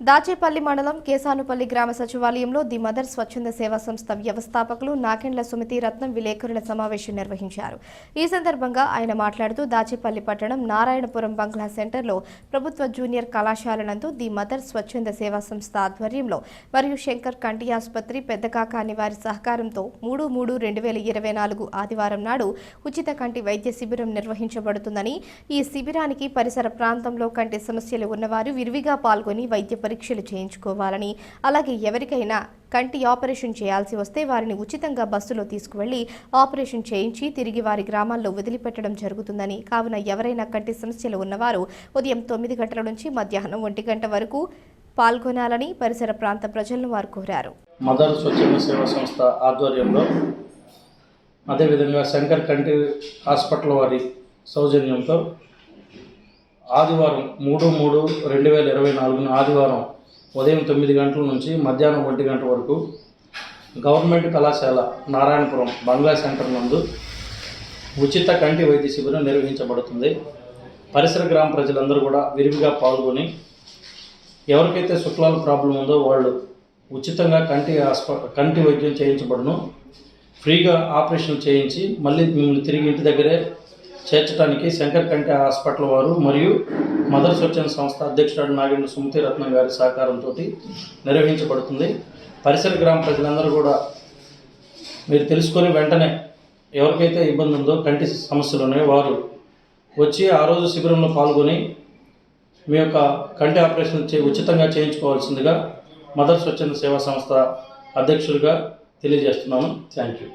దాచేపల్లి మండలం కేసానుపల్లి గ్రామ సచివాలయంలో ది మదర్ స్వచ్ఛంద సేవా సంస్థ వ్యవస్థాపకులు నాకెండ్ల సుమతి రత్నం విలేకరుల సమావేశం నిర్వహించారు. ఈ సందర్భంగా ఆయన మాట్లాడుతూ దాచేపల్లి పట్టణం నారాయణపురం బంగ్లా సెంటర్లో ప్రభుత్వ జూనియర్ కళాశాల నందు ది మదర్ స్వచ్ఛంద సేవా సంస్థ ఆధ్వర్యంలో మరియు శంకర్ కంటి ఆసుపత్రి పెద్దకాకాని వారి సహకారంతో మూడు మూడు రెండు వేల ఇరవై నాలుగు ఆదివారం నాడు ఉచిత కంటి వైద్య శిబిరం నిర్వహించబడుతుందని ఈ శిబిరానికి పరిసర ప్రాంతంలో కంటి సమస్యలు ఉన్నవారు విరివిగా పాల్గొని వైద్య పరీక్షలు చేయించుకోవాలని అలాగే ఎవరికైనా కంటి ఆపరేషన్ చేయాల్సి వస్తే వారిని ఉచితంగా బస్సులో తీసుకువెళ్ళి ఆపరేషన్ చేయించి తిరిగి వారి గ్రామాల్లో వదిలిపెట్టడం జరుగుతుందని. కావున ఎవరైనా కంటి సమస్యలు ఉన్నవారు ఉదయం తొమ్మిది గంటల నుంచి మధ్యాహ్నం ఒంటి గంట వరకు పాల్గొనాలని పరిసర ప్రాంత ప్రజలను వారు కోరారు. మదర్ స్వచ్ఛంద సేవా సంస్థ ఆధ్వర్యంలో అదేవిధంగా శంకర్ కంటి హాస్పిటల్ వారి సౌజన్యంతో ఆదివారం మూడు మూడు రెండు వేల ఇరవై నాలుగున ఆదివారం ఉదయం తొమ్మిది గంటల నుంచి మధ్యాహ్నం ఒంటి గంట వరకు గవర్నమెంట్ కళాశాల నారాయణపురం బంగ్లా సెంటర్ నందు ఉచిత కంటి వైద్య శిబిరం నిర్వహించబడుతుంది. పరిసర గ్రామ ప్రజలందరూ కూడా విరివిగా పాల్గొని ఎవరికైతే శుక్లాల ప్రాబ్లం ఉందో వాళ్ళు ఉచితంగా కంటి హాస్ప కంటి వైద్యం చేయించబడును. ఫ్రీగా ఆపరేషన్ చేయించి మళ్ళీ మిమ్మల్ని తిరిగి ఇంటి దగ్గరే చేర్చడానికి శంకర్ కంటి హాస్పిటల్ వారు మరియు మదర్ స్వచ్ఛంద సంస్థ అధ్యక్షుడు నాగేంద్ర సుమతి రత్నం గారి సహకారంతో నిర్వహించబడుతుంది. పరిసర గ్రామ ప్రజలందరూ కూడా మీరు తెలుసుకొని వెంటనే ఎవరికైతే ఇబ్బంది ఉందో కంటి సమస్యలు ఉన్నాయో వారు వచ్చి ఆ రోజు శిబిరంలో పాల్గొని మీ యొక్క కంటి ఆపరేషన్ చే ఉచితంగా చేయించుకోవాల్సిందిగా మదర్ స్వచ్ఛంద సేవా సంస్థ అధ్యక్షులుగా తెలియజేస్తున్నాను థ్యాంక్ యూ.